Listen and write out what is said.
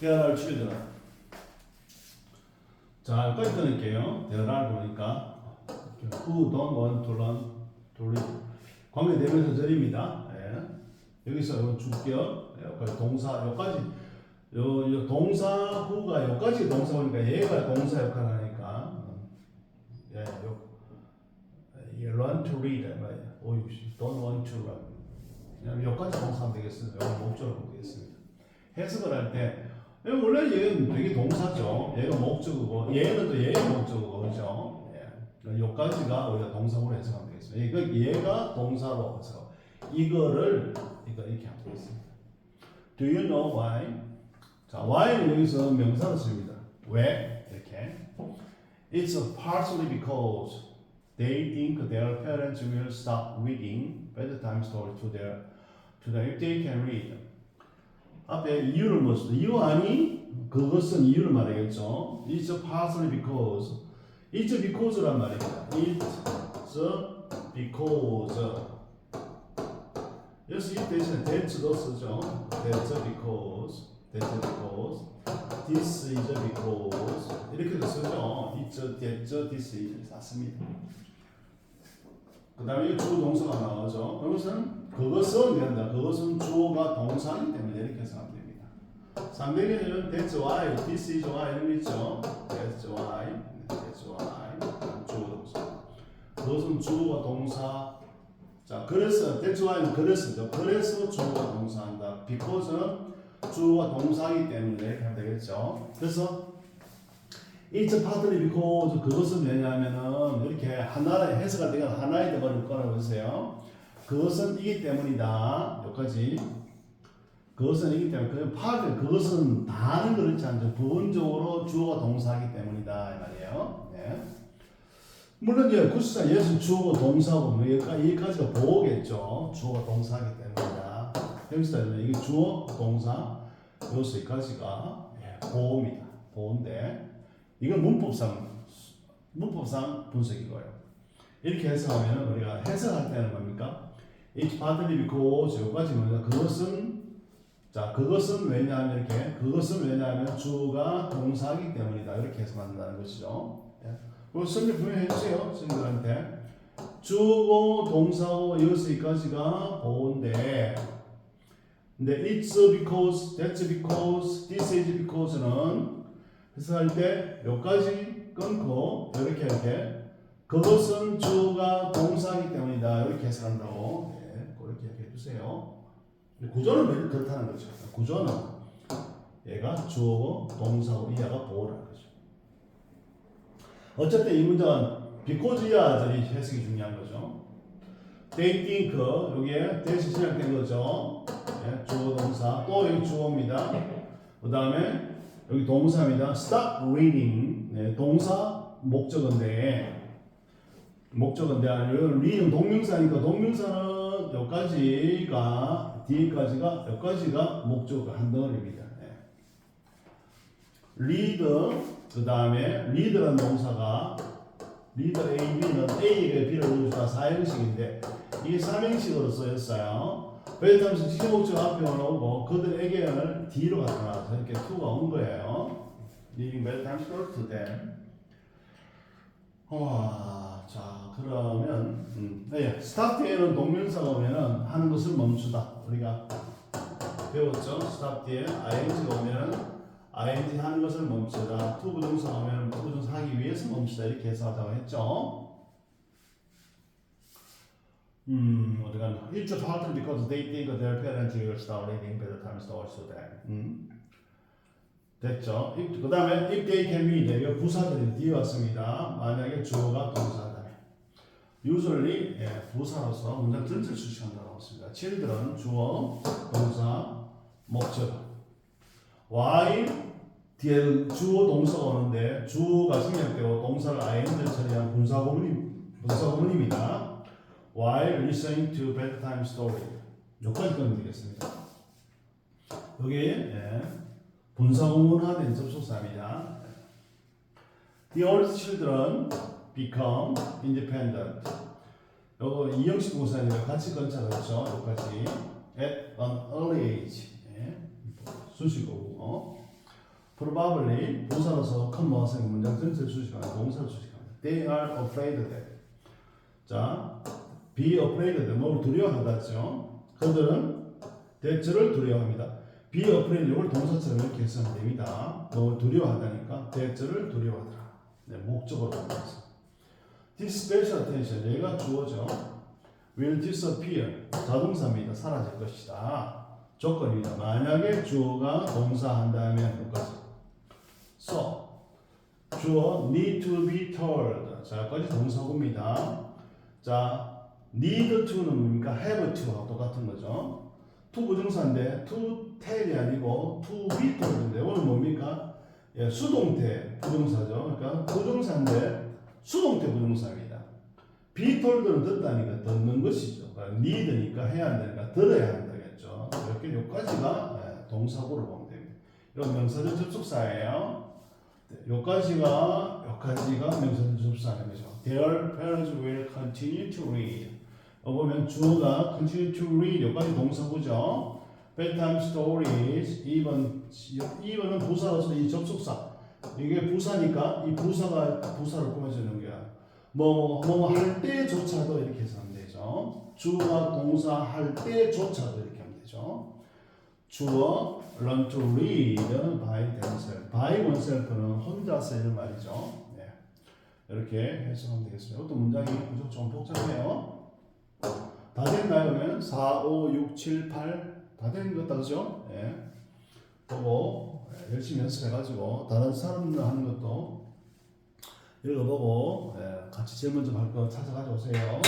There are children. 자, 여기까지 끊을게요. There are 보니까 who don't want to learn to read. 관계 대명사 절입니다. 예. 여기서 요 주격, 예, 여기까지 동사, 여기까지 요, 요 동사 후가 여기까지 동사 오니까 얘가 동사 역할을 하니까 음, 예, 요 예, learn to read 말이야. 오, don't want to learn. 여기까지 동사 하면 되겠습니다. 여기 목적으로 되겠습니다. 해석을 할 때, 원래 얘는 되게 동사죠. 얘가 목적이고, 얘는 또 얘의 목적이고, 그죠? 예. 여기까지가 우리가 동사로 해석하면 되겠습니다. 이거 얘가 동사로 해석. 이거를, 이거 이렇게 하면 되겠습니다. Do you know why? 자, why는 여기서 명사로 씁니다. 왜? 이렇게. It's partially because they think their parents will stop reading bedtime story to their to them if they can read. 앞에 이유를 뭐 쓰다. 이유 아니? 그것은 이유를 말하겠죠. It's partially because. It's because란 말입니다. It's because. 여기서 이 대신에 that'도 쓰죠. That's because. That's because. This is because. 이렇게도 쓰죠. It's, that's, this is 샀습니다. 그 다음에 주 동사가 나오죠. 그것은 그것은 된다. 그것은 주어가 동사이기 때문에 이렇게 해석하면 됩니다. 300에는 that's why, this is why 이런 거 있죠. That's why, that's why 주어 동사. 그것은 주어가 동사. 자, 그래서 that's why는 그래서죠. 그래서 주어가 동사한다. because는 주어가 동사이기 때문에 이렇게 하면 되겠죠. 그래서 It's partly because 그것은 왜냐하면은 이렇게 하나의 해석가 되면 하나의 대가를 꺼내 보세요. 그것은 이기 때문이다. 여기까지. 그것은 이기 때문에 그 partly 그것은 다는 그렇지 않죠. 부분적으로 주어가 동사이기 때문이다 이 말이에요. 네. 물론 이제 구수사 예수 주어가 동사고 뭐 여기까지 여기까지가 보호겠죠. 주어가 동사이기 때문이다. 여기서 이게 주어 동사 여기까지가 예, 보호입니다. 보호인데. 이건 문법상 문법상 분석이고요. 이렇게 해석하면 우리가 해석할 때는 뭡니까? It's partly because 여기까지 뭡니까? 그것은 자 그것은 왜냐하면 이렇게 그것은 왜냐하면 주가 동사이기 때문이다 이렇게 해석한다는 것이죠. 예. 그리고 설명 분명히 해주세요 친구들한테 주고 동사고 여기까지가 보호인데 근데 it's because, that's because, this is because는 해석할 때 여기까지 끊고 이렇게 이렇게 그것은 주가 동사이기 때문이다 이렇게 해석한다고 예, 그렇게 얘기해 주세요. 구조는 매일 그렇다는 거죠. 구조는 얘가 주어고 동사고 이하가 보호라는 거죠. 어쨌든 이 문장은 이하들이 해석이 중요한 거죠. They think 여기에 대시 시작된 거죠. 예, 주어 동사 또 여기 주어입니다. 그 다음에 여기 동사입니다. Stop reading. 네, 동사 목적어인데 목적어인데 아니면 reading 동명사니까 동명사는 여기까지가 뒤에까지가 여기까지가 목적어 한 덩어리입니다. 네. read 그 다음에 read라는 동사가 read A, B는 A에게 B를 넣어주다 사형식인데 이게 삼형식으로 쓰였어요. 베트남에서 지목적 앞에 오고 그들에게는 D로 놔서 이렇게 to가 온 거예요. Leaving bedtime story to them. 와, 자 그러면 음, 네, start 뒤에는 동명사가 오면은 하는 것을 멈추다. 우리가 배웠죠? start 뒤에 ing가 오면은 ing 하는 것을 멈추다. to 부동사가 오면은 to 부동사 하기 위해서 멈추다 이렇게 해석하자고 했죠. 음, 어디가 It's a pattern because they think their parents will start reading bedtime stories to them. 음. 됐죠? 그 다음에 if they can read 이거 부사들이 뒤에 왔습니다. 만약에 주어가 동사다면 usually 예, 부사로서 문장 전체를 수식한다고 했습니다. children 주어 동사 목적 while 뒤에 주어 동사가 오는데 주어가 생략되고 동사를 ing를 처리한 분사구문임 분사구문입니다. While listening to bedtime story 여기까지 끊으면 되겠습니다. 여기에 예, 분사구문화된 접속사입니다. The old children become independent. 요거 이형식 동사니까 같이 건차 그렇죠? 여기까지 at an early age. 예, 수식어고. probably 부사로서 큰 모아서 문장 전체를 수식합니다. 동사를 수식합니다. They are afraid that. 자, be afraid 뭘 두려워하다죠. 그들은 that를 두려워합니다. be afraid 이걸 동사처럼 이렇게 해석하면 됩니다. 뭘 두려워하다니까 that를 두려워하더라. 네, 목적으로. This special attention 얘가 주어져. will disappear 자동사입니다. 사라질 것이다. 조건입니다. 만약에 주어가 동사한다면 여기까지. So 주어 need to be told 자 여기까지 동사구입니다. 자 need to는 뭡니까? have to하고 똑같은 거죠. to 부정사인데 to tell이 아니고 to be told인데 오늘 뭡니까? 예, 수동태 부정사죠. 그러니까 부정사인데 수동태 부정사입니다. be told는 듣다니까 듣는 것이죠. 그러니까 need니까 해야 한다니까 들어야 한다겠죠. 이렇게 여기까지가 예, 동사구를 보면 됩니다. 이건 명사절 접속사예요. 네, 여기까지가 여기까지가 명사절 접속사는 거죠. Their parents will continue to read. 어 보면 주어가 continue to read 여기까지 동사구죠. bedtime stories even even은 부사로서 이 접속사 이게 부사니까 이 부사가 부사를 꾸며주는 거야. 뭐뭐할 때조차도 이렇게 해서 하면 되죠. 주어가 동사 할 때조차도 이렇게 하면 되죠. 주어 learn to read by themselves. by oneself는 혼자서 이런 말이죠. 네. 이렇게 해석하면 되겠습니다. 이것도 문장이 좀 복잡해요. 다 됐나요? 그러면 4, 5, 6, 7, 8다된것 같다 그죠? 예. 보고 예, 열심히 연습해가지고 다른 사람들 하는 것도 읽어보고 예, 같이 질문 좀 할 거 찾아가지고 오세요.